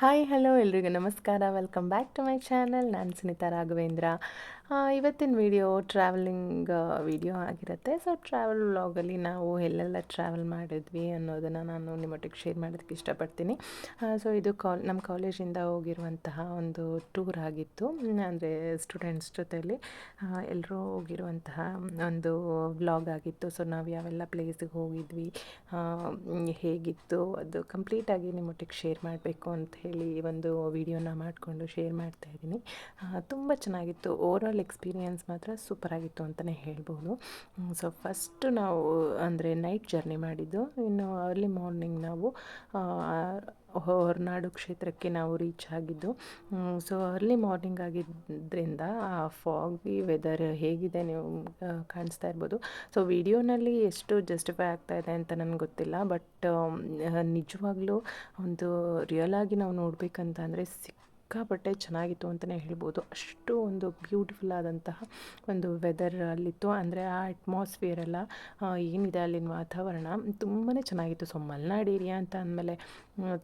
Hi hello ಎಲ್ರಿಗೂ ನಮಸ್ಕಾರ. Welcome back to my channel ನಾನು ಸುನೀತಾ ರಾಘವೇಂದ್ರ. ಇವತ್ತಿನ ವಿಡಿಯೋ ಟ್ರಾವೆಲಿಂಗ್ ವಿಡಿಯೋ ಆಗಿರುತ್ತೆ. ಸೊ ಟ್ರಾವೆಲ್ ವ್ಲಾಗಲ್ಲಿ ನಾವು ಎಲ್ಲೆಲ್ಲ ಟ್ರಾವೆಲ್ ಮಾಡಿದ್ವಿ ಅನ್ನೋದನ್ನು ನಾನು ನಿಮ್ಮೊಟ್ಟಿಗೆ ಶೇರ್ ಮಾಡೋದಕ್ಕೆ ಇಷ್ಟಪಡ್ತೀನಿ. ಸೊ ಇದು ಕಾಲ್ ನಮ್ಮ ಕಾಲೇಜಿಂದ ಹೋಗಿರುವಂತಹ ಒಂದು ಟೂರ್ ಆಗಿತ್ತು. ಅಂದರೆ ಸ್ಟೂಡೆಂಟ್ಸ್ ಜೊತೆಯಲ್ಲಿ ಎಲ್ಲರೂ ಹೋಗಿರುವಂತಹ ಒಂದು ವ್ಲಾಗ್ ಆಗಿತ್ತು. ಸೊ ನಾವು ಯಾವೆಲ್ಲ ಪ್ಲೇಸಿಗೆ ಹೋಗಿದ್ವಿ ಹೇಗಿತ್ತು, ಅದು ಕಂಪ್ಲೀಟಾಗಿ ನಿಮ್ಮೊಟ್ಟಿಗೆ ಶೇರ್ ಮಾಡಬೇಕು ಅಂತ ಹೇಳಿ ಒಂದು ವಿಡಿಯೋನ ಮಾಡಿಕೊಂಡು ಶೇರ್ ಮಾಡ್ತಾ ಇದ್ದೀನಿ. ತುಂಬ ಚೆನ್ನಾಗಿತ್ತು. ಓವರಾಲ್ ಎಕ್ಸ್ಪೀರಿಯನ್ಸ್ ಮಾತ್ರ ಸೂಪರ್ ಆಗಿತ್ತು ಅಂತಲೇ ಹೇಳ್ಬೋದು ಸೊ ಫಸ್ಟು ನಾವು, ಅಂದರೆ ನೈಟ್ ಜರ್ನಿ ಮಾಡಿದ್ದು. ಇನ್ನು ಅರ್ಲಿ ಮಾರ್ನಿಂಗ್ ನಾವು ಹೊರನಾಡು ಕ್ಷೇತ್ರಕ್ಕೆ ನಾವು ರೀಚ್ ಆಗಿದ್ದು. ಸೊ ಅರ್ಲಿ ಮಾರ್ನಿಂಗ್ ಆಗಿದ್ದರಿಂದ ಆ ಫಾಗಿ ವೆದರ್ ಹೇಗಿದೆ ನೀವು ಕಾಣಿಸ್ತಾ ಇರ್ಬೋದು. ಸೊ ವಿಡಿಯೋನಲ್ಲಿ ಎಷ್ಟು ಜಸ್ಟಿಫೈ ಆಗ್ತಾ ಇದೆ ಅಂತ ನನಗೆ ಗೊತ್ತಿಲ್ಲ. ಬಟ್ ನಿಜವಾಗ್ಲೂ ಒಂದು ರಿಯಲ್ ಆಗಿ ನಾವು ನೋಡಬೇಕಂತ ಅಂದರೆ ಸಿಕ್ಕಾಪಟ್ಟೆ ಚೆನ್ನಾಗಿತ್ತು ಅಂತಲೇ ಹೇಳ್ಬೋದು. ಅಷ್ಟು ಒಂದು ಬ್ಯೂಟಿಫುಲ್ ಆದಂತಹ ಒಂದು ವೆದರ್ ಅಲ್ಲಿತ್ತು. ಅಂದರೆ ಆ ಅಟ್ಮಾಸ್ಫಿಯರ್ ಎಲ್ಲ ಏನಿದೆ ಅಲ್ಲಿನ ವಾತಾವರಣ ತುಂಬಾ ಚೆನ್ನಾಗಿತ್ತು. ಸೊ ಮಲ್ನಾಡ್ ಏರಿಯಾ ಅಂತ ಅಂದಮೇಲೆ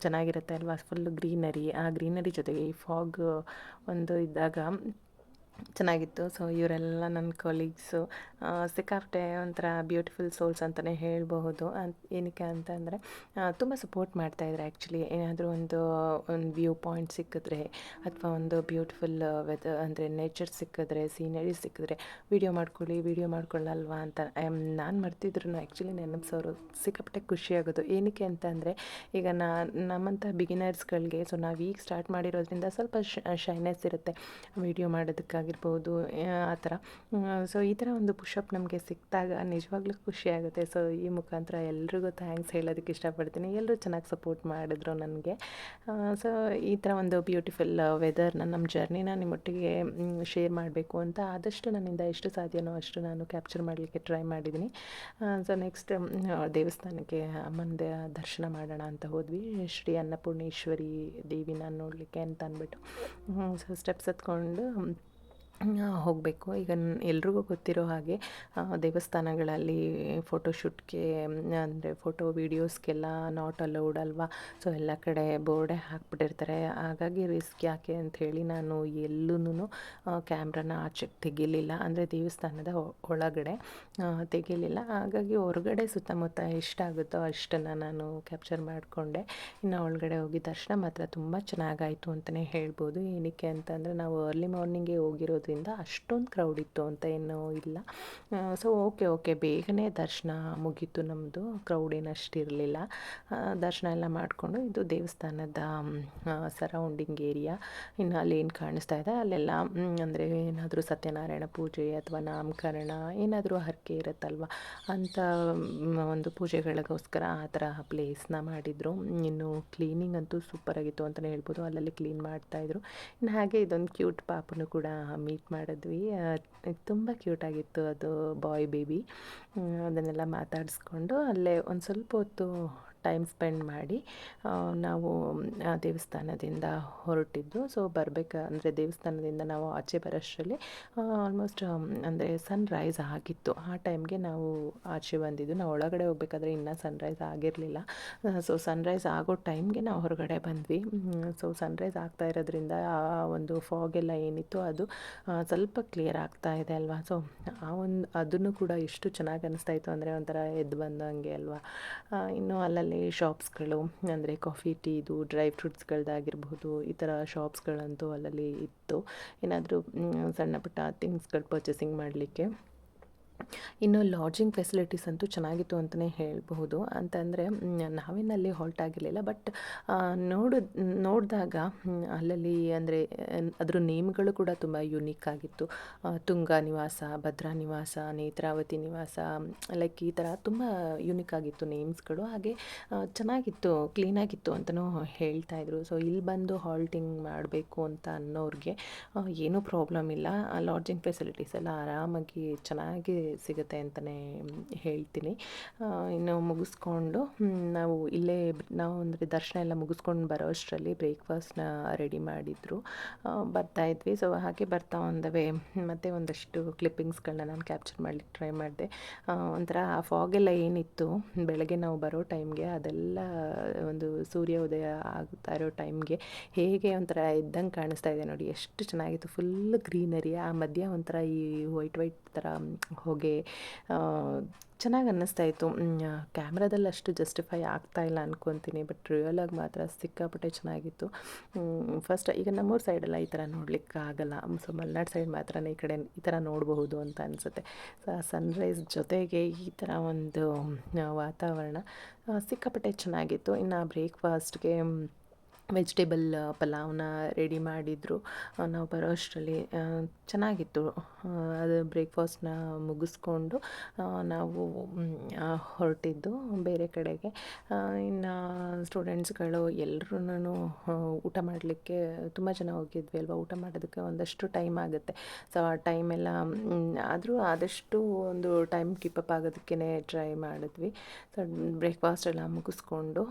ಚೆನ್ನಾಗಿರುತ್ತೆ ಅಲ್ವಾ? ಫುಲ್ ಗ್ರೀನರಿ ಆ ಗ್ರೀನರಿ ಜೊತೆಗೆ ಈ ಫಾಗ್ ಒಂದು ಇದ್ದಾಗ ಚೆನ್ನಾಗಿತ್ತು. ಸೊ ಇವರೆಲ್ಲ ನನ್ನ ಕೊಲೀಗ್ಸು ಸಿಕ್ಕಾಪಟ್ಟೆ ಒಂಥರ ಬ್ಯೂಟಿಫುಲ್ ಸೋಲ್ಸ್ ಅಂತಲೇ ಹೇಳಬಹುದು. ಅಂತ ಏನಕ್ಕೆ ಅಂತಂದರೆ ತುಂಬ ಸಪೋರ್ಟ್ ಮಾಡ್ತಾಯಿದ್ರು ಆ್ಯಕ್ಚುಲಿ ಏನಾದರೂ ಒಂದು ಒಂದು ವ್ಯೂ ಪಾಯಿಂಟ್ ಸಿಕ್ಕಿದ್ರೆ, ಅಥವಾ ಒಂದು ಬ್ಯೂಟಿಫುಲ್ ವೆದರ್ ಅಂದರೆ ನೇಚರ್ ಸಿಕ್ಕಿದ್ರೆ ಸೀನರಿ ಸಿಕ್ಕಿದ್ರೆ ವೀಡಿಯೋ ಮಾಡ್ಕೊಳ್ಳಿ ವೀಡಿಯೋ ಮಾಡ್ಕೊಳ್ಳಲ್ವಾ ಅಂತ ನಾನು ಮರ್ತಿದ್ರು ಆ್ಯಕ್ಚುಲಿ ನೆನಪಿಸೋರು ಸಿಕ್ಕಾಪಟ್ಟೆ ಖುಷಿಯಾಗೋದು ಏನಕ್ಕೆ ಅಂತ ಅಂದರೆ ಈಗ ನಾ, ನಮ್ಮಂಥ ಬಿಗಿನರ್ಸ್ಗಳಿಗೆ ಸೊ ನಾವು ಈಗ ಸ್ಟಾರ್ಟ್ ಮಾಡಿರೋದ್ರಿಂದ ಸ್ವಲ್ಪ ಶೈನೆಸ್ ಇರುತ್ತೆ. ವೀಡಿಯೋ ಮಾಡೋದಕ್ಕಾಗಿರ್ಬೋದು ಆ, ಆ ಥರ. ಸೊ ಈ ಥರ ಒಂದು ಪುಷಪ್ ನಮಗೆ ಸಿಕ್ಕಿದಾಗ ನಿಜವಾಗ್ಲೂ ಖುಷಿ ಆಗುತ್ತೆ. ಸೊ ಈ ಮುಖಾಂತರ ಎಲ್ರಿಗೂ ಥ್ಯಾಂಕ್ಸ್ ಹೇಳೋದಕ್ಕೆ ಇಷ್ಟಪಡ್ತೀನಿ. ಎಲ್ಲರೂ ಚೆನ್ನಾಗಿ ಸಪೋರ್ಟ್ ಮಾಡಿದ್ರು ನನಗೆ. ಸೊ ಈ ಥರ ಒಂದು ಬ್ಯೂಟಿಫುಲ್ ವೆದರ್ನ ನಮ್ಮ ಜರ್ನಿನ ನಿಮ್ಮೊಟ್ಟಿಗೆ ಶೇರ್ ಮಾಡಬೇಕು ಅಂತ ಆದಷ್ಟು ನನ್ನಿಂದ ಎಷ್ಟು ಸಾಧ್ಯನೋ ಅಷ್ಟು ನಾನು ಕ್ಯಾಪ್ಚರ್ ಮಾಡಲಿಕ್ಕೆ ಟ್ರೈ ಮಾಡಿದ್ದೀನಿ. ಸೊ ನೆಕ್ಸ್ಟ್ ದೇವಸ್ಥಾನಕ್ಕೆ ಅಮ್ಮನ ದರ್ಶನ ಮಾಡೋಣ ಅಂತ ಹೋದ್ವಿ. ಶ್ರೀ ಅನ್ನಪೂರ್ಣೇಶ್ವರಿ ದೇವಿನ ನೋಡಲಿಕ್ಕೆ ಅಂತ ಅಂದ್ಬಿಟ್ಟು. ಸೊ ಸ್ಟೆಪ್ಸ್ ಹತ್ಕೊಂಡು ಹೋಗಬೇಕು. ಈಗ ಎಲ್ರಿಗೂ ಗೊತ್ತಿರೋ ಹಾಗೆ ದೇವಸ್ಥಾನಗಳಲ್ಲಿ ಫೋಟೋಶೂಟ್ಗೆ ಅಂದರೆ ಫೋಟೋ ವೀಡಿಯೋಸ್ಗೆಲ್ಲ ನಾಟ್ ಅಲೌಡ್ ಅಲ್ವಾ? ಸೊ ಎಲ್ಲ ಕಡೆ ಬೋರ್ಡೇ ಹಾಕ್ಬಿಟ್ಟಿರ್ತಾರೆ. ಹಾಗಾಗಿ ರಿಸ್ಕ್ ಯಾಕೆ ಅಂಥೇಳಿ ನಾನು ಎಲ್ಲೂ ಕ್ಯಾಮ್ರಾನ ಆಚೆ ತೆಗಿಲಿಲ್ಲ. ಅಂದರೆ ದೇವಸ್ಥಾನದ ಒಳಗಡೆ ತೆಗಿಲಿಲ್ಲ. ಹಾಗಾಗಿ ಹೊರಗಡೆ ಸುತ್ತಮುತ್ತ ಎಷ್ಟಾಗುತ್ತೋ ಅಷ್ಟನ್ನು ನಾನು ಕ್ಯಾಪ್ಚರ್ ಮಾಡಿಕೊಂಡೆ. ಇನ್ನು ಒಳಗಡೆ ಹೋಗಿ ದರ್ಶನ ಮಾತ್ರ ತುಂಬ ಚೆನ್ನಾಗಾಯಿತು ಅಂತಲೇ ಹೇಳ್ಬೋದು. ಏನಕ್ಕೆ ಅಂತಂದರೆ ನಾವು ಅರ್ಲಿ ಮಾರ್ನಿಂಗೇ ಹೋಗಿರೋದ್ರಿಂದ ಅಷ್ಟೊಂದು ಕ್ರೌಡ್ ಇತ್ತು ಅಂತ ಏನೂ ಇಲ್ಲ. ಸೊ ಓಕೆ ಓಕೆ ಬೇಗನೆ ದರ್ಶನ ಮುಗೀತು ನಮ್ಮದು ಕ್ರೌಡ್ ಏನು ಅಷ್ಟಿರಲಿಲ್ಲ ದರ್ಶನ ಎಲ್ಲ ಮಾಡಿಕೊಂಡು ಇದು ದೇವಸ್ಥಾನದ ಸರೌಂಡಿಂಗ್ ಏರಿಯಾ ಇನ್ನು ಏನು ಕಾಣಿಸ್ತಾ ಇದೆ? ಅಲ್ಲೆಲ್ಲ ಅಂದರೆ ಏನಾದರೂ ಸತ್ಯನಾರಾಯಣ ಪೂಜೆ ಅಥವಾ ನಾಮಕರಣ ಏನಾದರೂ ಹರಕೆ ಇರುತ್ತಲ್ವ? ಮ್, ಒಂದು ಪೂಜೆಗಳಿಗೋಸ್ಕರ ಆ ಥರ ಪ್ಲೇಸ್ನ ಮಾಡಿದರು. ಇನ್ನು ಕ್ಲೀನಿಂಗ್ ಅಂತೂ ಸೂಪರ್ ಆಗಿತ್ತು ಅಂತಲೇ ಹೇಳ್ಬೋದು. ಅಲ್ಲಲ್ಲಿ ಕ್ಲೀನ್ ಮಾಡ್ತಾಯಿದ್ರು ಇನ್ನು ಹಾಗೆ ಇದೊಂದು ಕ್ಯೂಟ್ ಪಾಪನು ಕೂಡ ಮೀಟ್ ಮಾಡಿದ್ವಿ. ತುಂಬ ಕ್ಯೂಟಾಗಿತ್ತು ಅದು ಬಾಯ್ ಬೇಬಿ ಅದನ್ನೆಲ್ಲ ಮಾತಾಡಿಸ್ಕೊಂಡು ಅಲ್ಲೇ ಒಂದು ಸ್ವಲ್ಪ ಹೊತ್ತು ಟೈಮ್ ಸ್ಪೆಂಡ್ ಮಾಡಿ ನಾವು ದೇವಸ್ಥಾನದಿಂದ ಹೊರಟಿದ್ದು. ಸೊ ಬರಬೇಕು, ಅಂದರೆ ದೇವಸ್ಥಾನದಿಂದ ನಾವು ಆಚೆ ಬರೋಷ್ಟರಲ್ಲಿ ಆಲ್ಮೋಸ್ಟ್ ಅಂದರೆ ಸನ್ ರೈಸ್ ಆಗಿತ್ತು. ಆ ಟೈಮ್ಗೆ ನಾವು ಆಚೆ ಬಂದಿದ್ದು. ನಾವು ಒಳಗಡೆ ಹೋಗ್ಬೇಕಾದ್ರೆ ಇನ್ನೂ ಸನ್ರೈಸ್ ಆಗಿರಲಿಲ್ಲ. ಸೊ ಸನ್ರೈಸ್ ಆಗೋ ಟೈಮ್ಗೆ ನಾವು ಹೊರಗಡೆ ಬಂದ್ವಿ. ಸೊ ಸನ್ರೈಸ್ ಆಗ್ತಾ ಇರೋದ್ರಿಂದ ಆ ಒಂದು ಫಾಗ್ ಎಲ್ಲ ಏನಿತ್ತು ಅದು ಸ್ವಲ್ಪ ಕ್ಲಿಯರ್ ಆಗ್ತಾ ಇದೆ ಅಲ್ವಾ? ಸೊ ಆ ಒಂದು, ಅದನ್ನು ಕೂಡ ಎಷ್ಟು ಚೆನ್ನಾಗಿ ಅನಿಸ್ತಾ ಇತ್ತು ಅಂದರೆ ಒಂಥರ ಎದ್ದು ಬಂದಂಗೆ ಅಲ್ವಾ? ಇನ್ನು ಅಲ್ಲಲ್ಲಿ ಶಾಪ್ಸ್ಗಳು ಅಂದರೆ ಕಾಫಿ ಟೀದು ಡ್ರೈ ಫ್ರೂಟ್ಸ್ಗಳದ್ದಾಗಿರ್ಬೋದು ಈ ಥರ ಶಾಪ್ಸ್ಗಳಂತೂ ಅಲ್ಲಲ್ಲಿ ಇತ್ತು. ಏನಾದರೂ ಸಣ್ಣ ಪುಟ್ಟ ಥಿಂಗ್ಸ್ಗಳು ಪರ್ಚೇಸಿಂಗ್ ಮಾಡಲಿಕ್ಕೆ? ಇನ್ನು ಲಾಡ್ಜಿಂಗ್ ಫೆಸಿಲಿಟೀಸ್ ಅಂತೂ ಚೆನ್ನಾಗಿತ್ತು ಅಂತಲೇ ಹೇಳಬಹುದು. ಅಂತಂದರೆ ನಾವೇನಲ್ಲಿ ಹಾಲ್ಟ್ ಆಗಿರಲಿಲ್ಲ. ಬಟ್ ನೋಡ, ನೋಡಿದಾಗ ಅಲ್ಲಲ್ಲಿ ಅಂದರೆ ಅದರ ನೇಮ್ಗಳು ಕೂಡ ತುಂಬ ಯುನೀಕ್ ಆಗಿತ್ತು. ತುಂಗ ನಿವಾಸ, ಭದ್ರಾ ನಿವಾಸ, ನೇತ್ರಾವತಿ ನಿವಾಸ ಲೈಕ್ ಈ ಥರ ತುಂಬ ಯುನೀಕ್ ಆಗಿತ್ತು ನೇಮ್ಸ್ಗಳು. ಹಾಗೆ ಚೆನ್ನಾಗಿತ್ತು ಕ್ಲೀನಾಗಿತ್ತು ಅಂತಲೂ ಹೇಳ್ತಾ ಇದ್ರು. ಸೊ ಇಲ್ಲಿ ಬಂದು ಹಾಲ್ಟಿಂಗ್ ಮಾಡಬೇಕು ಅಂತ ಅನ್ನೋರಿಗೆ ಏನೂ ಪ್ರಾಬ್ಲಮ್ ಇಲ್ಲ. ಲಾಡ್ಜಿಂಗ್ ಫೆಸಿಲಿಟೀಸ್ ಎಲ್ಲ ಆರಾಮಾಗಿ ಚೆನ್ನಾಗಿ ಸಿಗುತ್ತೆ ಅಂತಲೇ ಹೇಳ್ತೀನಿ. ಇನ್ನು ಮುಗಿಸ್ಕೊಂಡು ನಾವು ಇಲ್ಲೇ ನಾವು ಅಂದರೆ ದರ್ಶನ ಎಲ್ಲ ಮುಗಿಸ್ಕೊಂಡು ಬರೋ ಅಷ್ಟರಲ್ಲಿ ಬ್ರೇಕ್ಫಾಸ್ಟ್ನ ರೆಡಿ ಮಾಡಿದರು. ಬರ್ತಾ ಇದ್ವಿ. ಸೊ ಹಾಗೆ ಬರ್ತಾ ಒಂದವೇ, ಮತ್ತು ಒಂದಷ್ಟು ಕ್ಲಿಪ್ಪಿಂಗ್ಸ್ಗಳನ್ನ ನಾನು ಕ್ಯಾಪ್ಚರ್ ಮಾಡಲಿಕ್ಕೆ ಟ್ರೈ ಮಾಡಿದೆ. ಒಂಥರ ಆ ಫಾಗೆಲ್ಲ ಏನಿತ್ತು, ಬೆಳಗ್ಗೆ ನಾವು ಬರೋ ಟೈಮ್ಗೆ ಅದೆಲ್ಲ ಒಂದು ಸೂರ್ಯೋದಯ ಆಗ್ತಾ ಇರೋ ಟೈಮ್ಗೆ ಹೇಗೆ ಒಂಥರ ಇದ್ದಂಗೆ ಕಾಣಿಸ್ತಾ ಇದೆ ನೋಡಿ. ಎಷ್ಟು ಚೆನ್ನಾಗಿತ್ತು. ಫುಲ್ ಗ್ರೀನರಿ ಆ ಮಧ್ಯ ಒಂಥರ ಈ ವೈಟ್ ವೈಟ್ ಥರ ಹೊಗೆ ಚೆನ್ನಾಗಿ ಅನ್ನಿಸ್ತಾ ಇತ್ತು. ಕ್ಯಾಮ್ರಾದಲ್ಲಿ ಅಷ್ಟು ಜಸ್ಟಿಫೈ ಆಗ್ತಾ ಇಲ್ಲ ಅನ್ಕೊತೀನಿ, ಬಟ್ ರಿಯಲ್ ಆಗಿ ಮಾತ್ರ ಸಿಕ್ಕಾಪಟ್ಟೆ ಚೆನ್ನಾಗಿತ್ತು. ಫಸ್ಟ್ ಈಗ ನಮ್ಮೂರ ಸೈಡೆಲ್ಲ ಈ ಥರ ನೋಡ್ಲಿಕ್ಕೆ ಆಗಲ್ಲ. ಸೊ ಮಲ್ನಾಡು ಸೈಡ್ ಮಾತ್ರ ಈ ಕಡೆ ಈ ಥರ ನೋಡಬಹುದು ಅಂತ ಅನಿಸುತ್ತೆ. ಸೊ ಆ ಸನ್ರೈಸ್ ಜೊತೆಗೆ ಈ ಥರ ಒಂದು ವಾತಾವರಣ ಸಿಕ್ಕಾಪಟ್ಟೆ ಚೆನ್ನಾಗಿತ್ತು. ಇನ್ನು ಬ್ರೇಕ್ಫಾಸ್ಟ್ಗೆ ವೆಜಿಟೇಬಲ್ ಪಲಾವ್ನ ರೆಡಿ ಮಾಡಿದರು. ನಾವು ಬರೋ ಅಷ್ಟರಲ್ಲಿ ಚೆನ್ನಾಗಿತ್ತು. ಅದು ಬ್ರೇಕ್ಫಾಸ್ಟ್ನ ಮುಗಿಸ್ಕೊಂಡು ನಾವು ಹೊರಟಿದ್ದು ಬೇರೆ ಕಡೆಗೆ. ಇನ್ನು ಸ್ಟೂಡೆಂಟ್ಸ್ಗಳು ಎಲ್ಲರೂ ಊಟ ಮಾಡಲಿಕ್ಕೆ ತುಂಬ ಜನ ಹೋಗಿದ್ವಿ ಅಲ್ವಾ? ಊಟ ಮಾಡೋದಕ್ಕೆ ಒಂದಷ್ಟು ಟೈಮ್ ಆಗುತ್ತೆ. ಸೊ ಆ ಟೈಮೆಲ್ಲ ಆದರೂ ಆದಷ್ಟು ಒಂದು ಟೈಮ್ ಕೀಪಪ್ ಆಗೋದಕ್ಕೇ ಟ್ರೈ ಮಾಡಿದ್ವಿ. ಸೊ ಬ್ರೇಕ್ಫಾಸ್ಟ್ ಎಲ್ಲ ಮುಗಿಸ್ಕೊಂಡು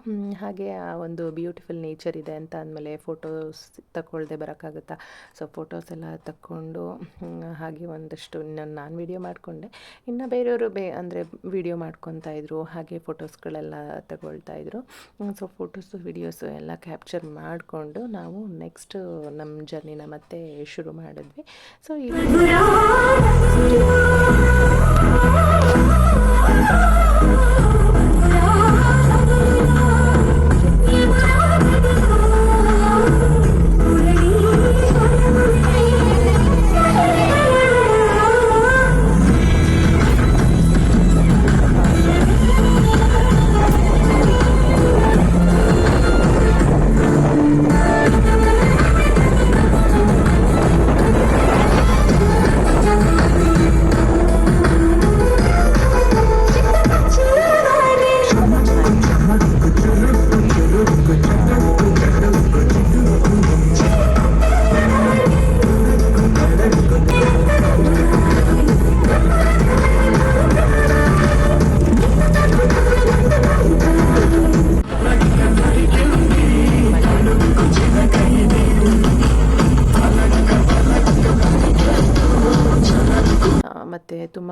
ಹಾಗೆ ಆ ಒಂದು ಬ್ಯೂಟಿಫುಲ್ ನೇಚರ್ ಇದೆ ಅಂತ ಅಂದಮೇಲೆ ಫೋಟೋಸ್ ತಗೊಳ್ದೆ ಬರೋಕ್ಕಾಗುತ್ತಾ? ಸೊ ಫೋಟೋಸ್ ಎಲ್ಲ ತಕ್ಕೊಂಡು ಹಾಗೆ ಒಂದಷ್ಟು ನಾನು ನಾನು ವಿಡಿಯೋ ಮಾಡಿಕೊಂಡೆ. ಇನ್ನು ಬೇರೆಯವರು ಬೇ, ಅಂದರೆ ವಿಡಿಯೋ ಮಾಡ್ಕೊತಾ ಇದ್ರು, ಹಾಗೆ ಫೋಟೋಸ್ಗಳೆಲ್ಲ ತಗೊಳ್ತಾ ಇದ್ರು. ಸೊ ಫೋಟೋಸು ವಿಡಿಯೋಸು ಎಲ್ಲ ಕ್ಯಾಪ್ಚರ್ ಮಾಡಿಕೊಂಡು ನಾವು ನೆಕ್ಸ್ಟ್ ನಮ್ಮ ಜರ್ನಿನ ಮತ್ತೆ ಶುರು ಮಾಡಿದ್ವಿ. ಸೊ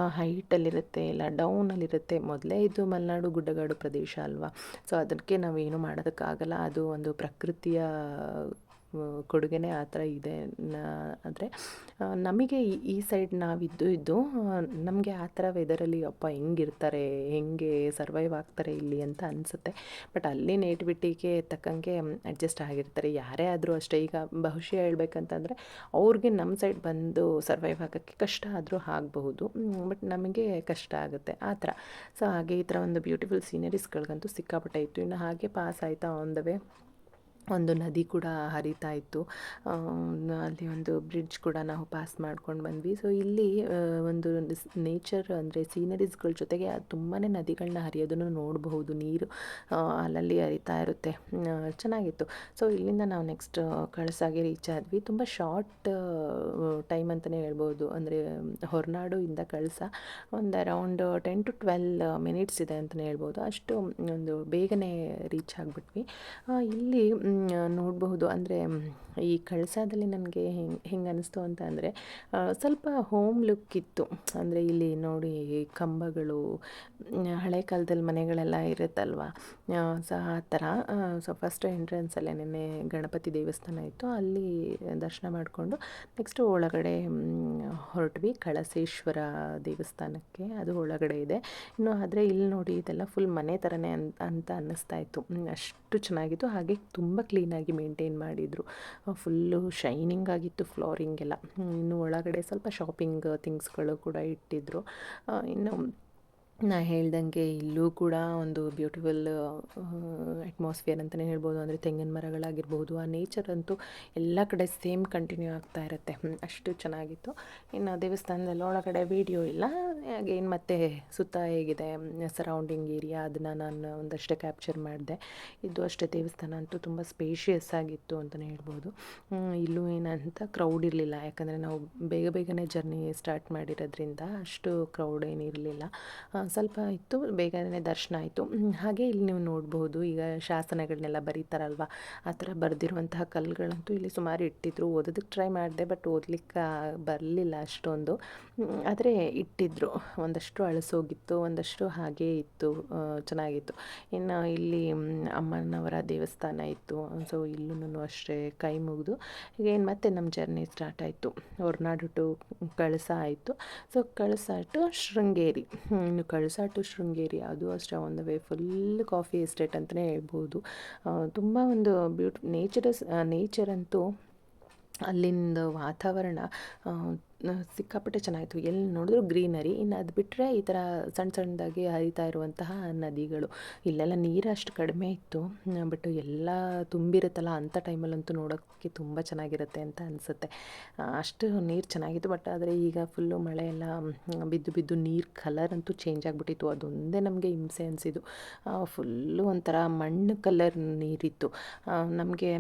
ಹೈಟಲ್ಲಿರುತ್ತೆ ಇಲ್ಲ ಡೌನಲ್ಲಿರುತ್ತೆ. ಮೊದಲೇ ಇದು ಮಲೆನಾಡು ಗುಡ್ಡಗಾಡು ಪ್ರದೇಶ ಅಲ್ವಾ? ಸೊ ಅದಕ್ಕೆ ನಾವೇನು ಮಾಡೋದಕ್ಕಾಗಲ್ಲ. ಅದು ಒಂದು ಪ್ರಕೃತಿಯ ಕೊಡುಗೆನೇ ಆ ಥರ ಇದೆ ಅಂದರೆ ನಮಗೆ ಈ ಸೈಡ್ ನಾವಿದ್ದು ಇದ್ದು ನಮಗೆ ಆ ಥರ ವೆದರಲ್ಲಿ ಅಪ್ಪ ಹೆಂಗಿರ್ತಾರೆ, ಹೆಂಗೆ ಸರ್ವೈವ್ ಆಗ್ತಾರೆ ಇಲ್ಲಿ ಅಂತ ಅನಿಸುತ್ತೆ. ಬಟ್ ಅಲ್ಲಿ ನೇಟಿವಿಟಿಗೆ ತಕ್ಕಂಗೆ ಅಡ್ಜಸ್ಟ್ ಆಗಿರ್ತಾರೆ. ಯಾರೇ ಆದರೂ ಅಷ್ಟೇ. ಈಗ ಬಹುಶಃ ಹೇಳ್ಬೇಕಂತಂದರೆ, ಅವ್ರಿಗೆ ನಮ್ಮ ಸೈಡ್ ಬಂದು ಸರ್ವೈವ್ ಆಗೋಕ್ಕೆ ಕಷ್ಟ ಆದರೂ ಆಗಬಹುದು. ಬಟ್ ನಮಗೆ ಕಷ್ಟ ಆಗುತ್ತೆ. ಆ ಥರ. ಸೊ ಹಾಗೆ ಈ ಥರ ಒಂದು ಬ್ಯೂಟಿಫುಲ್ ಸೀನರೀಸ್ಗಳಿಗಂತೂ ಸಿಕ್ಕಾಪಟ್ಟೆ ಇತ್ತು. ಇನ್ನು ಹಾಗೆ ಪಾಸ್ ಆಯಿತಾ ಆನ್ ದ ವೇ ಒಂದು ನದಿ ಕೂಡ ಹರಿತಾ ಇತ್ತು. ಅಲ್ಲಿ ಒಂದು ಬ್ರಿಡ್ಜ್ ಕೂಡ ನಾವು ಪಾಸ್ ಮಾಡ್ಕೊಂಡು ಬಂದ್ವಿ. ಸೊ ಇಲ್ಲಿ ಒಂದು ನೇಚರ್ ಅಂದರೆ ಸೀನರೀಸ್ಗಳ ಜೊತೆಗೆ ತುಂಬಾ ನದಿಗಳನ್ನ ಹರಿಯೋದನ್ನು ನೋಡಬಹುದು. ನೀರು ಅಲ್ಲಲ್ಲಿ ಹರಿತಾ ಇರುತ್ತೆ. ಚೆನ್ನಾಗಿತ್ತು. ಸೊ ಇಲ್ಲಿಂದ ನಾವು ನೆಕ್ಸ್ಟ್ ಕಳಸಾಗೆ ರೀಚ್ ಆದ್ವಿ. ತುಂಬ ಶಾರ್ಟ್ ಟೈಮ್ ಅಂತಲೇ ಹೇಳ್ಬೋದು. ಅಂದರೆ, ಹೊರನಾಡು ಇಂದ ಕಳಸ ಒಂದು around ten to twelve minutes ಇದೆ ಅಂತಲೇ ಹೇಳ್ಬೋದು. ಅಷ್ಟು, ಒಂದು ಬೇಗನೆ ರೀಚ್ ಆಗಿಬಿಟ್ವಿ. ಇಲ್ಲಿ ನೋಡಬಹುದು. ಅಂದರೆ ಈ ಕಳಸದಲ್ಲಿ ನನಗೆ ಹೆಂಗೆ ಹೆಂಗೆ ಅನ್ನಿಸ್ತು ಅಂತ ಅಂದರೆ ಸ್ವಲ್ಪ ಹೋಮ್ ಲುಕ್ ಇತ್ತು. ಅಂದರೆ ಇಲ್ಲಿ ನೋಡಿ ಕಂಬಗಳು ಹಳೆ ಕಾಲದಲ್ಲಿ ಮನೆಗಳೆಲ್ಲ ಇರುತ್ತಲ್ವ? ಸೊ ಆ ಥರ. ಸೊ ಫಸ್ಟ್ ಎಂಟ್ರೆನ್ಸಲ್ಲೇ ನಿನ್ನೆ ಗಣಪತಿ ದೇವಸ್ಥಾನ ಇತ್ತು. ಅಲ್ಲಿ ದರ್ಶನ ಮಾಡಿಕೊಂಡು ನೆಕ್ಸ್ಟು ಒಳಗಡೆ ಹೊರಟ್ವಿ ಕಳಸೇಶ್ವರ ದೇವಸ್ಥಾನಕ್ಕೆ. ಅದು ಒಳಗಡೆ ಇದೆ. ಇನ್ನು ಆದರೆ ಇಲ್ಲಿ ನೋಡಿ ಇದೆಲ್ಲ ಫುಲ್ ಮನೆ ಥರನೇ ಅಂತ ಅಂತ ಅನ್ನಿಸ್ತಾ ಇತ್ತು. ಅಷ್ಟು ಚೆನ್ನಾಗಿತ್ತು. ಹಾಗೆ ತುಂಬ ಕ್ಲೀನಾಗಿ ಮೇಂಟೈನ್ ಮಾಡಿದರು. ಫುಲ್ಲು ಶೈನಿಂಗ್ ಆಗಿತ್ತು ಫ್ಲೋರಿಂಗ್ ಎಲ್ಲ. ಇನ್ನು ಒಳಗಡೆ ಸ್ವಲ್ಪ ಶಾಪಿಂಗ್ ಥಿಂಗ್ಸ್ಗಳು ಕೂಡ ಇಟ್ಟಿದ್ದರು ಇನ್ನು ನಾ ಹೇಳ್ದಂಗೆ ಇಲ್ಲೂ ಕೂಡ ಒಂದು ಬ್ಯೂಟಿಫುಲ್ ಅಟ್ಮಾಸ್ಫಿಯರ್ ಅಂತಲೇ ಹೇಳ್ಬೋದು. ಅಂದರೆ ತೆಂಗಿನ ಮರಗಳಾಗಿರ್ಬೋದು, ಆ ನೇಚರ್ ಅಂತೂ ಎಲ್ಲ ಕಡೆ ಸೇಮ್ ಕಂಟಿನ್ಯೂ ಆಗ್ತಾ ಇರುತ್ತೆ. ಅಷ್ಟು ಚೆನ್ನಾಗಿತ್ತು. ಇನ್ನು ದೇವಸ್ಥಾನದಲ್ಲಿ ಒಳಗಡೆ ವೀಡಿಯೋ ಇಲ್ಲ. ಏನು ಮತ್ತೆ ಸುತ್ತ ಹೇಗಿದೆ ಸರೌಂಡಿಂಗ್ ಏರಿಯಾ ಅದನ್ನು ನಾನು ಒಂದಷ್ಟೇ ಕ್ಯಾಪ್ಚರ್ ಮಾಡಿದೆ. ಇದು ಅಷ್ಟೇ ದೇವಸ್ಥಾನ ಅಂತೂ ತುಂಬ ಸ್ಪೇಷಿಯಸ್ ಆಗಿತ್ತು ಅಂತಲೇ ಹೇಳ್ಬೋದು. ಇಲ್ಲೂ ಏನಂತ ಕ್ರೌಡ್ ಇರಲಿಲ್ಲ. ಯಾಕಂದರೆ ನಾವು ಬೇಗ ಬೇಗನೆ ಜರ್ನಿ ಸ್ಟಾರ್ಟ್ ಮಾಡಿರೋದ್ರಿಂದ ಅಷ್ಟು ಕ್ರೌಡ್ ಏನಿರಲಿಲ್ಲ. ಸ್ವಲ್ಪ ಇತ್ತು, ಬೇಗನೆ ದರ್ಶನ ಆಯಿತು. ಹಾಗೆ ಇಲ್ಲಿ ನೀವು ನೋಡ್ಬೋದು ಈಗ ಶಾಸನಗಳನ್ನೆಲ್ಲ ಬರೀತಾರಲ್ವ? ಆ ಥರ ಬರೆದಿರುವಂತಹ ಕಲ್ಲುಗಳಂತೂ ಇಲ್ಲಿ ಸುಮಾರು ಇಟ್ಟಿದ್ರು. ಓದೋದಕ್ಕೆ ಟ್ರೈ ಮಾಡಿದೆ ಬಟ್ ಓದಲಿಕ್ಕೆ ಬರಲಿಲ್ಲ ಅಷ್ಟೊಂದು. ಆದರೆ ಇಟ್ಟಿದ್ರು. ಒಂದಷ್ಟು ಅಳಸೋಗಿತ್ತು ಒಂದಷ್ಟು ಹಾಗೇ ಇತ್ತು ಚೆನ್ನಾಗಿತ್ತು. ಇನ್ನು ಇಲ್ಲಿ ಅಮ್ಮನವರ ದೇವಸ್ಥಾನ ಇತ್ತು. ಸೊ ಇಲ್ಲೂ ಅಷ್ಟೇ ಕೈ ಮುಗಿದು ಈಗ ಏನು ಮತ್ತೆ ನಮ್ಮ ಜರ್ನಿ ಸ್ಟಾರ್ಟ್ ಆಯಿತು. ಹೊರನಾಡು ಟು ಕಳಸ ಆಯಿತು. So Kalasa to Sringeri. Kalasa to Sringeri, ಅದು ಅಷ್ಟೇ on the way full coffee estate ಅಂತಲೇ ಹೇಳ್ಬೋದು ತುಂಬ ಒಂದು ಬ್ಯೂಟಿ ನೇಚರಸ್ ನೇಚರ್ ಅಂತೂ ಅಲ್ಲಿಂದ ವಾತಾವರಣ ಸಿಕ್ಕಾಪಟ್ಟೆ ಚೆನ್ನಾಗಿತ್ತು. ಎಲ್ಲಿ ನೋಡಿದ್ರು ಗ್ರೀನರಿ. ಇನ್ನು ಅದು ಬಿಟ್ಟರೆ ಈ ಥರ ಸಣ್ಣ ಸಣ್ಣದಾಗಿ ಹರಿತಾ ಇರುವಂತಹ ನದಿಗಳು. ಇಲ್ಲೆಲ್ಲ ನೀರು ಅಷ್ಟು ಕಡಿಮೆ ಇತ್ತು. ಬಟ್ ಎಲ್ಲ ತುಂಬಿರುತ್ತಲ್ಲ ಅಂಥ ಟೈಮಲ್ಲಂತೂ ನೋಡೋಕ್ಕೆ ತುಂಬ ಚೆನ್ನಾಗಿರುತ್ತೆ ಅಂತ ಅನಿಸುತ್ತೆ. ಅಷ್ಟು ನೀರು ಚೆನ್ನಾಗಿತ್ತು. ಬಟ್ ಆದರೆ ಈಗ ಫುಲ್ಲು ಮಳೆ ಎಲ್ಲ ಬಿದ್ದು ಬಿದ್ದು ನೀರು ಕಲರ್ ಅಂತೂ ಚೇಂಜ್ ಆಗಿಬಿಟ್ಟಿತ್ತು. ಅದೊಂದೇ ನಮಗೆ ಹಿಂಸೆ ಅನಿಸಿದ್ದು. ಫುಲ್ಲು ಒಂಥರ ಮಣ್ಣು ಕಲರ್ ನೀರಿತ್ತು. ನಮಗೆ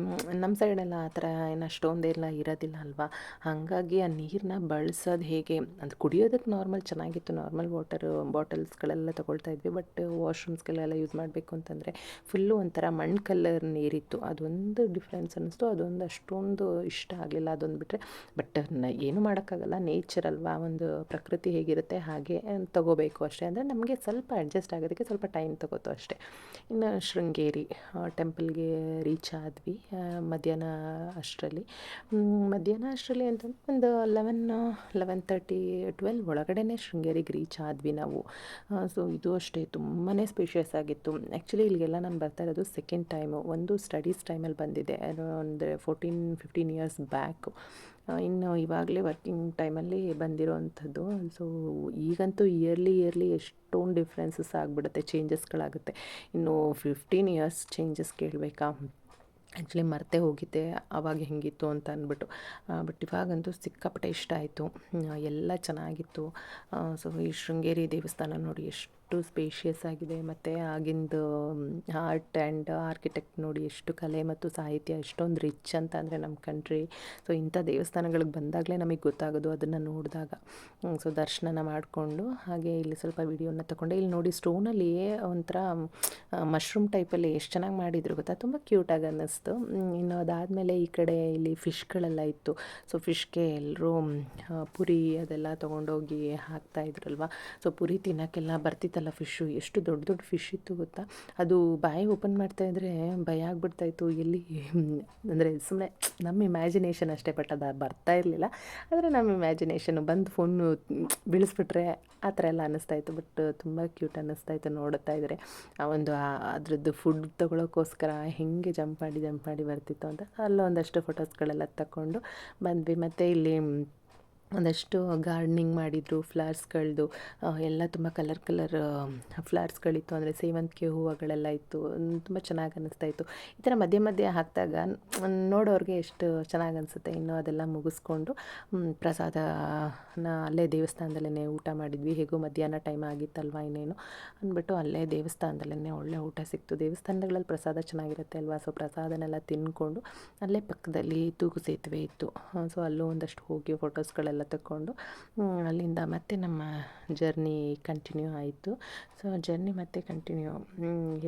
ನಮ್ಮ ಸೈಡೆಲ್ಲ ಆ ಥರ ಏನು ಅಷ್ಟೊಂದೆಲ್ಲ ಇರೋದಿಲ್ಲ ಅಲ್ವಾ? ಹಾಗಾಗಿ ಆ ನೀರನ್ನ ಬಳಸೋದು ಹೇಗೆ? ಅದು ಕುಡಿಯೋದಕ್ಕೆ ನಾರ್ಮಲ್ ಚೆನ್ನಾಗಿತ್ತು. ನಾರ್ಮಲ್ ವಾಟರ್ ಬಾಟಲ್ಸ್ಗಳೆಲ್ಲ ತೊಗೊಳ್ತಾ ಇದ್ವಿ. ಬಟ್ ವಾಶ್ರೂಮ್ಸ್ಗಳೆಲ್ಲ ಯೂಸ್ ಮಾಡಬೇಕು ಅಂತಂದರೆ ಫುಲ್ಲು ಒಂಥರ ಮಣ್ಣು ಕಲರ್ ನೀರಿತ್ತು. ಅದೊಂದು ಡಿಫ್ರೆನ್ಸ್ ಅನ್ನಿಸ್ತು. ಅದೊಂದು ಅಷ್ಟೊಂದು ಇಷ್ಟ ಆಗಲಿಲ್ಲ ಅದೊಂದು ಬಿಟ್ಟರೆ ಬಟ್ ಏನು ಮಾಡೋಕ್ಕಾಗಲ್ಲ. ನೇಚರ್ ಅಲ್ವಾ? ಒಂದು ಪ್ರಕೃತಿ ಹೇಗಿರುತ್ತೆ? ಹಾಗೆ ತಗೋಬೇಕು ಅಷ್ಟೇ. ಅಂದರೆ ನಮಗೆ ಸ್ವಲ್ಪ ಅಡ್ಜಸ್ಟ್ ಆಗೋದಕ್ಕೆ ಸ್ವಲ್ಪ ಟೈಮ್ ತಗೋತು ಅಷ್ಟೇ. ಇನ್ನು ಶೃಂಗೇರಿ ಟೆಂಪಲ್ಗೆ ರೀಚ್ ಆದ್ವಿ ಮಧ್ಯಾಹ್ನ ಅಷ್ಟರಲ್ಲಿ. ಮಧ್ಯಾಹ್ನ ಅಷ್ಟರಲ್ಲಿ ಅಂತಂದ್ರೆ ಒಂದು ಲೆವೆನ್ ಲೆವೆನ್ ತರ್ಟಿ ಟ್ವೆಲ್ ಒಳಗಡೆ ಶೃಂಗೇರಿಗೆ ರೀಚ್ ಆದ್ವಿ ನಾವು. ಸೊ ಇದು ಅಷ್ಟೇ ತುಂಬಾ ಸ್ಪೇಷಿಯಸ್ ಆಗಿತ್ತು. ಆ್ಯಕ್ಚುಲಿ ಇಲ್ಲಿಗೆಲ್ಲ ನಾನು ಬರ್ತಾ ಇರೋದು ಸೆಕೆಂಡ್ ಟೈಮು ಒಂದು ಸ್ಟಡೀಸ್ ಟೈಮಲ್ಲಿ ಬಂದಿದೆ. ಅಂದರೆ ಫೋರ್ಟೀನ್ ಫಿಫ್ಟೀನ್ ಇಯರ್ಸ್ ಬ್ಯಾಕು ಇನ್ನು ಇವಾಗಲೇ ವರ್ಕಿಂಗ್ ಟೈಮಲ್ಲಿ ಬಂದಿರೋವಂಥದ್ದು ಸೊ ಈಗಂತೂ ಇಯರ್ಲಿ ಇಯರ್ಲಿ ಎಷ್ಟೊಂದು ಡಿಫ್ರೆನ್ಸಸ್ ಆಗಿಬಿಡುತ್ತೆ ಚೇಂಜಸ್ಗಳಾಗುತ್ತೆ ಇನ್ನು ಫಿಫ್ಟೀನ್ ಇಯರ್ಸ್ ಚೇಂಜಸ್ ಕೇಳಬೇಕಾ? ಆ್ಯಕ್ಚುಲಿ ಮರ್ತೆ ಹೋಗಿದ್ದೆ ಆವಾಗ ಹೆಂಗಿತ್ತು ಅಂತ ಅಂದ್ಬಿಟ್ಟು. ಬಟ್ ಇವಾಗಂತೂ ಸಿಕ್ಕಾಪಟ್ಟೆ ಇಷ್ಟ ಆಯಿತು. ಎಲ್ಲ ಚೆನ್ನಾಗಿತ್ತು. ಸೊ ಈ ಶೃಂಗೇರಿ ದೇವಸ್ಥಾನ ನೋಡಿ ಎಷ್ಟು ಸ್ಪೇಷಿಯಸ್ ಆಗಿದೆ. ಮತ್ತು ಆಗಿಂದು ಆರ್ಟ್ ಆ್ಯಂಡ್ ಆರ್ಕಿಟೆಕ್ಟ್ ನೋಡಿ ಎಷ್ಟು ಕಲೆ ಮತ್ತು ಸಾಹಿತ್ಯ ಎಷ್ಟೊಂದು ರಿಚ್ ಅಂತ ಅಂದರೆ ನಮ್ಮ ಕಂಟ್ರಿ ಸೊ ಇಂಥ ದೇವಸ್ಥಾನಗಳಿಗೆ ಬಂದಾಗಲೇ ನಮಗೆ ಗೊತ್ತಾಗೋದು ಅದನ್ನು ನೋಡಿದಾಗ. ಸೊ ದರ್ಶನನ ಮಾಡಿಕೊಂಡು, ಹಾಗೆ ಇಲ್ಲಿ ಸ್ವಲ್ಪ ವಿಡಿಯೋನ ತಗೊಂಡೆ. ಇಲ್ಲಿ ನೋಡಿ ಸ್ಟೋನಲ್ಲಿ ಒಂಥರ ಮಶ್ರೂಮ್ ಟೈಪಲ್ಲಿ ಎಷ್ಟು ಚೆನ್ನಾಗಿ ಮಾಡಿದ್ರು ಗೊತ್ತಾ? ತುಂಬ ಕ್ಯೂಟಾಗಿ ಅನ್ನಿಸ್ತು. ಹ್ಮ್, ಇನ್ನು ಅದಾದಮೇಲೆ ಈ ಕಡೆ ಇಲ್ಲಿ ಫಿಶ್ಗಳೆಲ್ಲ ಇತ್ತು. ಸೊ ಫಿಶ್ಗೆ ಎಲ್ಲರೂ ಪುರಿ ಅದೆಲ್ಲ ತೊಗೊಂಡೋಗಿ ಹಾಕ್ತಾ ಇದ್ರಲ್ವ? ಸೊ ಪುರಿ ತಿನ್ನೋಕ್ಕೆಲ್ಲ ಬರ್ತಿತ್ತಲ್ಲ ಫಿಶ್ಶು? ಎಷ್ಟು ದೊಡ್ಡ ದೊಡ್ಡ ಫಿಶ್ ಇತ್ತು ಗೊತ್ತಾ? ಅದು ಬಾಯಿ ಓಪನ್ ಮಾಡ್ತಾ ಇದ್ರೆ ಭಯ ಆಗ್ಬಿಡ್ತಾಯಿತ್ತು. ಎಲ್ಲಿ ಅಂದರೆ ಸುಮ್ಮನೆ ನಮ್ಮ ಇಮ್ಯಾಜಿನೇಷನ್ ಅಷ್ಟೇ ಬಟ್ ಅದು ಬರ್ತಾ ಇರಲಿಲ್ಲ. ಆದರೆ ನಮ್ಮ ಇಮ್ಯಾಜಿನೇಷನ್ ಬಂದು ಫೋನು ಬೀಳಿಸ್ಬಿಟ್ರೆ ಆ ಥರ ಎಲ್ಲ ಅನ್ನಿಸ್ತಾ ಇತ್ತು. ಬಟ್ ತುಂಬ ಕ್ಯೂಟ್ ಅನ್ನಿಸ್ತಾ ಇತ್ತು ನೋಡುತ್ತಾ ಇದ್ದರೆ ಆ ಒಂದು ಅದರದ್ದು ಅದ್ರದ್ದು ಫುಡ್ ತೊಗೊಳೋಕ್ಕೋಸ್ಕರ ಹೆಂಗೆ ಜಂಪ್ ಮಾಡಿ ಜಂಪ್ ಮಾಡಿ ಬರ್ತಿತ್ತು ಅಂತ ಅಲ್ಲೊಂದಷ್ಟು ಫೋಟೋಸ್ಗಳೆಲ್ಲ ತಗೊಂಡು ಬಂದ್ವಿ. ಮತ್ತು ಇಲ್ಲಿ ಒಂದಷ್ಟು ಗಾರ್ಡ್ನಿಂಗ್ ಮಾಡಿದರು ಫ್ಲವರ್ಸ್ಗಳದ್ದು ಎಲ್ಲ ತುಂಬ ಕಲರ್ ಕಲರ್ ಫ್ಲವರ್ಸ್ಗಳಿತ್ತು ಅಂದರೆ ಸೇವಂತಿಗೆ ಹೂವುಗಳೆಲ್ಲ ಇತ್ತು. ತುಂಬ ಚೆನ್ನಾಗಿ ಅನ್ನಿಸ್ತಾ ಇತ್ತು. ಈ ಥರ ಮಧ್ಯೆ ಮಧ್ಯೆ ಹಾಕಿದಾಗ ನೋಡೋರಿಗೆ ಎಷ್ಟು ಚೆನ್ನಾಗಿ ಅನಿಸುತ್ತೆ ಇನ್ನು ಅದೆಲ್ಲ ಮುಗಿಸ್ಕೊಂಡು ಪ್ರಸಾದನ ಅಲ್ಲೇ ದೇವಸ್ಥಾನದಲ್ಲೇ ಊಟ ಮಾಡಿದ್ವಿ. ಹೇಗೂ ಮಧ್ಯಾಹ್ನ ಟೈಮ್ ಆಗಿತ್ತಲ್ವ ಇನ್ನೇನು ಅಂದ್ಬಿಟ್ಟು ಅಲ್ಲೇ ದೇವಸ್ಥಾನದಲ್ಲೇ ಒಳ್ಳೆ ಊಟ ಸಿಕ್ತು. ದೇವಸ್ಥಾನಗಳಲ್ಲಿ ಪ್ರಸಾದ ಚೆನ್ನಾಗಿರುತ್ತೆ ಅಲ್ವಾ? ಸೊ ಪ್ರಸಾದನೆಲ್ಲ ತಿನ್ಕೊಂಡು ಅಲ್ಲೇ ಪಕ್ಕದಲ್ಲಿ ತೂಗು ಸೇತುವೆ ಇತ್ತು. ಸೊ ಅಲ್ಲೂ ಒಂದಷ್ಟು ಹೋಗಿ ಫೋಟೋಸ್ಗಳೆಲ್ಲ ತಗೊಂಡು ಅಲ್ಲಿಂದ ಮತ್ತೆ ನಮ್ಮ ಜರ್ನಿ ಕಂಟಿನ್ಯೂ ಆಯಿತು. ಸೊ ಜರ್ನಿ ಮತ್ತೆ ಕಂಟಿನ್ಯೂ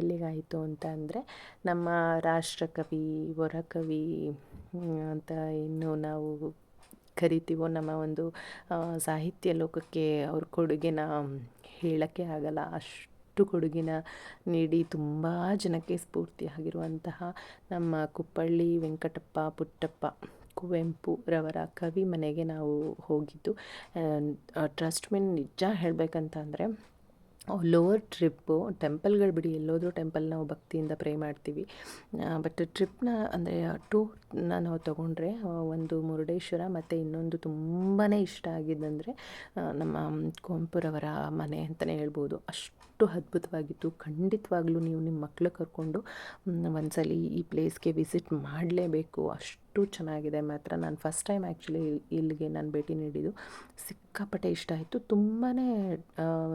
ಎಲ್ಲಿಗಾಯಿತು ಅಂತ ಅಂದರೆ, ನಮ್ಮ ರಾಷ್ಟ್ರಕವಿ ವರಕವಿ ಅಂತ ಇನ್ನು ನಾವು ಕರಿತೀವೋ ನಮ್ಮ ಒಂದು ಸಾಹಿತ್ಯ ಲೋಕಕ್ಕೆ ಅವ್ರ ಕೊಡುಗೆನ ಹೇಳೋಕ್ಕೆ ಆಗಲ್ಲ. ಅಷ್ಟು ಕೊಡುಗೆನ ನೀಡಿ ತುಂಬ ಜನಕ್ಕೆ ಸ್ಫೂರ್ತಿಯಾಗಿರುವಂತಹ ನಮ್ಮ ಕುಪ್ಪಳ್ಳಿ ವೆಂಕಟಪ್ಪ ಪುಟ್ಟಪ್ಪ. ಕುವೆಂಪು ರವರ ಕವಿ ಮನೆಗೆ ನಾವು ಹೋಗಿದ್ದು. ಟ್ರಸ್ಟ್ ಮೀನ್ ನಿಜ ಹೇಳಬೇಕಂತ ಅಂದರೆ ಲೋವರ್ ಟ್ರಿಪ್ಪು ಟೆಂಪಲ್ಗಳು ಬಿಡಿ, ಎಲ್ಲೋದ್ರೂ ಟೆಂಪಲ್ ನಾವು ಭಕ್ತಿಯಿಂದ ಪ್ರೇ ಮಾಡ್ತೀವಿ. ಬಟ್ ಟ್ರಿಪ್ನ ಅಂದರೆ ಟೂರ್ನ ನಾವು ತಗೊಂಡ್ರೆ ಒಂದು ಮುರುಡೇಶ್ವರ ಮತ್ತು ಇನ್ನೊಂದು ತುಂಬಾ ಇಷ್ಟ ಆಗಿದ್ದಂದರೆ ನಮ್ಮ ಕುವೆಂಪುರವರ ಮನೆ ಅಂತಲೇ ಹೇಳ್ಬೋದು. ಅಷ್ಟು ಅದ್ಭುತವಾಗಿತ್ತು. ಖಂಡಿತವಾಗ್ಲೂ ನೀವು ನಿಮ್ಮ ಮಕ್ಕಳು ಕರ್ಕೊಂಡು ಒಂದ್ಸಲಿ ಈ ಪ್ಲೇಸ್ಗೆ ವಿಸಿಟ್ ಮಾಡಲೇಬೇಕು. ಅಷ್ಟು ಚೆನ್ನಾಗಿದೆ. ಮಾತ್ರ ನಾನು ಫಸ್ಟ್ ಟೈಮ್ ಆ್ಯಕ್ಚುಲಿ ಇಲ್ಲಿಗೆ ನಾನು ಭೇಟಿ ನೀಡಿದ್ದು. ಸಿಕ್ಕಾಪಟ್ಟೆ ಇಷ್ಟ ಆಯಿತು. ತುಂಬಾ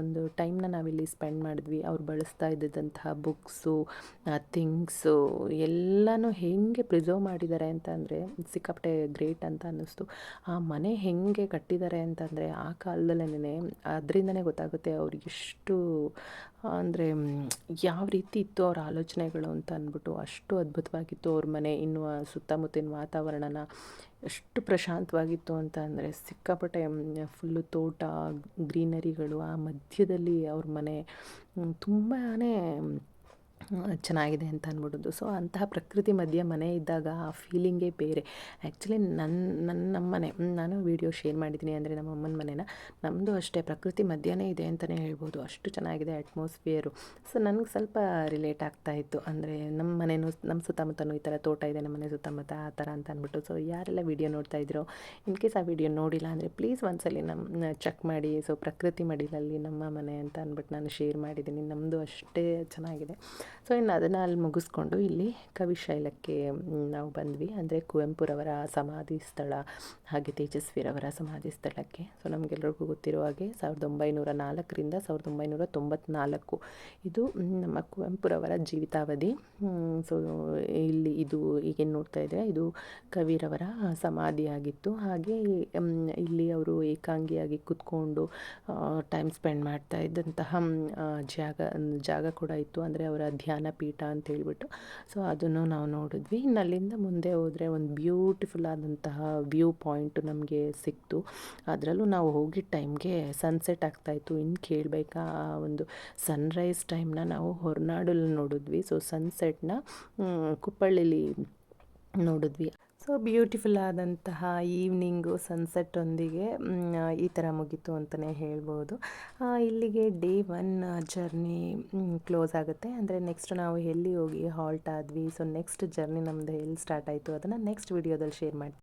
ಒಂದು ಟೈಮ್ನ ನಾವಿಲ್ಲಿ ಸ್ಪೆಂಡ್ ಮಾಡಿದ್ವಿ. ಅವ್ರು ಬಳಸ್ತಾ ಇದ್ದಿದ್ದಂತಹ ಬುಕ್ಸು ಥಿಂಗ್ಸು ಎಲ್ಲನೂ ಹೇಗೆ ಪ್ರಿಸರ್ವ್ ಮಾಡಿದ್ದಾರೆ ಅಂತ ಅಂದರೆ ಸಿಕ್ಕಾಪಟ್ಟೆ ಗ್ರೇಟ್ ಅಂತ ಅನ್ನಿಸ್ತು. ಆ ಮನೆ ಹೇಗೆ ಕಟ್ಟಿದ್ದಾರೆ ಅಂತಂದರೆ ಆ ಕಾಲದಲ್ಲೇ ಅದರಿಂದನೇ ಗೊತ್ತಾಗುತ್ತೆ ಅವ್ರಿಗೆ ಎಷ್ಟು ಅಂದರೆ ಯಾವ ರೀತಿ ಇತ್ತು ಅವ್ರ ಆಲೋಚನೆಗಳು ಅಂತ ಅಂದ್ಬಿಟ್ಟು ಅಷ್ಟು ಅದ್ಭುತವಾಗಿತ್ತು ಅವ್ರ ಮನೆ, ಇನ್ನು ಸುತ್ತಮುತ್ತಿನ ವಾತಾವರಣನ ಎಷ್ಟು ಪ್ರಶಾಂತವಾಗಿತ್ತು ಅಂತ ಅಂದರೆ, ಸಿಕ್ಕಾಪಟ್ಟೆ ಫುಲ್ಲು ತೋಟ, ಗ್ರೀನರಿಗಳು, ಆ ಮಧ್ಯದಲ್ಲಿ ಅವ್ರ ಮನೆ ತುಂಬಾ ಚೆನ್ನಾಗಿದೆ ಅಂತ ಅಂದ್ಬಿಡೋದು ಸೊ ಅಂತಹ ಪ್ರಕೃತಿ ಮಧ್ಯೆ ಮನೆ ಇದ್ದಾಗ ಆ ಫೀಲಿಂಗೇ ಬೇರೆ. ಆ್ಯಕ್ಚುಲಿ ನನ್ನ ನನ್ನ ನಮ್ಮ ಮನೆ ನಾನು ವೀಡಿಯೋ ಶೇರ್ ಮಾಡಿದ್ದೀನಿ ಅಂದರೆ ನಮ್ಮ ಅಮ್ಮನ ಮನೇನ. ನಮ್ಮದು ಅಷ್ಟೇ, ಪ್ರಕೃತಿ ಮಧ್ಯನೇ ಇದೆ ಅಂತಲೇ ಹೇಳ್ಬೋದು. ಅಷ್ಟು ಚೆನ್ನಾಗಿದೆ ಅಟ್ಮಾಸ್ಫಿಯರು ಸೊ ನನಗೆ ಸ್ವಲ್ಪ ರಿಲೇಟ್ ಆಗ್ತಾ ಇತ್ತು. ಅಂದರೆ ನಮ್ಮ ಮನೆಯೂ ನಮ್ಮ ಸುತ್ತಮುತ್ತಲೂ ಈ ಥರ ತೋಟ ಇದೆ, ನಮ್ಮ ಮನೆ ಸುತ್ತಮುತ್ತ ಆ ಥರ ಅಂತ ಅಂದ್ಬಿಟ್ಟು ಸೊ ಯಾರೆಲ್ಲ ವೀಡಿಯೋ ನೋಡ್ತಾ ಇದ್ರು, ಇನ್ ಕೇಸ್ ಆ ವಿಡಿಯೋ ನೋಡಿಲ್ಲ ಅಂದರೆ ಪ್ಲೀಸ್ ಒಂದ್ಸಲಿ ನಮ್ಮ ಚೆಕ್ ಮಾಡಿ. ಸೊ ಪ್ರಕೃತಿ ಮಡಿಲಲ್ಲಿ ನಮ್ಮ ಮನೆ ಅಂತ ಅಂದ್ಬಿಟ್ಟು ನಾನು ಶೇರ್ ಮಾಡಿದ್ದೀನಿ ನಮ್ಮದು ಅಷ್ಟೇ ಚೆನ್ನಾಗಿದೆ. ಸೊ ಇನ್ನು ಅದನ್ನು ಅಲ್ಲಿ ಮುಗಿಸ್ಕೊಂಡು ಇಲ್ಲಿ ಕವಿಶೈಲಕ್ಕೆ ನಾವು ಬಂದ್ವಿ. ಅಂದರೆ ಕುವೆಂಪುರವರ ಸಮಾಧಿ ಸ್ಥಳ ಹಾಗೆ ತೇಜಸ್ವಿರವರ ಸಮಾಧಿ ಸ್ಥಳಕ್ಕೆ. ಸೊ ನಮಗೆಲ್ಲರಿಗೂ ಗೊತ್ತಿರೋ ಹಾಗೆ ಸಾವಿರದ ಒಂಬೈನೂರ ನಾಲ್ಕರಿಂದ ಸಾವಿರದ ಒಂಬೈನೂರ ತೊಂಬತ್ನಾಲ್ಕು ಇದು ನಮ್ಮ ಕುವೆಂಪುರವರ ಜೀವಿತಾವಧಿ. ಸೊ ಇಲ್ಲಿ ಇದು ಈಗೇನು ನೋಡ್ತಾ ಇದ್ದರೆ ಇದು ಕವಿರವರ ಸಮಾಧಿಯಾಗಿತ್ತು. ಹಾಗೆ ಇಲ್ಲಿ ಅವರು ಏಕಾಂಗಿಯಾಗಿ ಕೂತ್ಕೊಂಡು ಟೈಮ್ ಸ್ಪೆಂಡ್ ಮಾಡ್ತಾ ಇದ್ದಂತಹ ಜಾಗ ಜಾಗ ಕೂಡ ಇತ್ತು. ಅಂದರೆ ಅವರ ಧ್ಯಾನ ಪೀಠ ಅಂತ ಹೇಳ್ಬಿಟ್ಟು. ಸೊ ಅದನ್ನು ನಾವು ನೋಡಿದ್ವಿ. ಇನ್ನು ಅಲ್ಲಿಂದ ಮುಂದೆ ಹೋದರೆ ಒಂದು ಬ್ಯೂಟಿಫುಲ್ ಆದಂತಹ ವ್ಯೂ ಪಾಯಿಂಟ್ ನಮಗೆ ಸಿಕ್ತು. ಅದರಲ್ಲೂ ನಾವು ಹೋಗಿದ್ದ ಟೈಮ್ಗೆ ಸನ್ಸೆಟ್ ಆಗ್ತಾಯಿತ್ತು ಇನ್ನು ಕೇಳಬೇಕಾ ಒಂದು ಸನ್ರೈಸ್ ಟೈಮ್ನ ನಾವು ಹೊರನಾಡಲ್ಲಿ ನೋಡಿದ್ವಿ. ಸೊ ಸನ್ಸೆಟ್ನ ಕುಪ್ಪಳ್ಳಿಲಿ ನೋಡಿದ್ವಿ. ಸೊ ಬ್ಯೂಟಿಫುಲ್ ಆದಂತಹ ಈವ್ನಿಂಗು ಸನ್ಸೆಟ್ಟೊಂದಿಗೆ ಈ ಥರ ಮುಗೀತು ಅಂತಲೇ ಹೇಳ್ಬೋದು. ಇಲ್ಲಿಗೆ ಡೇ ಒನ್ ಜರ್ನಿ ಕ್ಲೋಸ್ ಆಗುತ್ತೆ. ಅಂದರೆ ನೆಕ್ಸ್ಟ್ ನಾವು ಎಲ್ಲಿ ಹೋಗಿ ಹಾಲ್ಟ್ ಆದ್ವಿ. ಸೊ ನೆಕ್ಸ್ಟ್ ಜರ್ನಿ ನಮ್ಮದು ಎಲ್ಲಿ ಸ್ಟಾರ್ಟ್ ಆಯಿತು ಅದನ್ನು ನೆಕ್ಸ್ಟ್ ವಿಡಿಯೋದಲ್ಲಿ ಶೇರ್ ಮಾಡ್ತೀನಿ.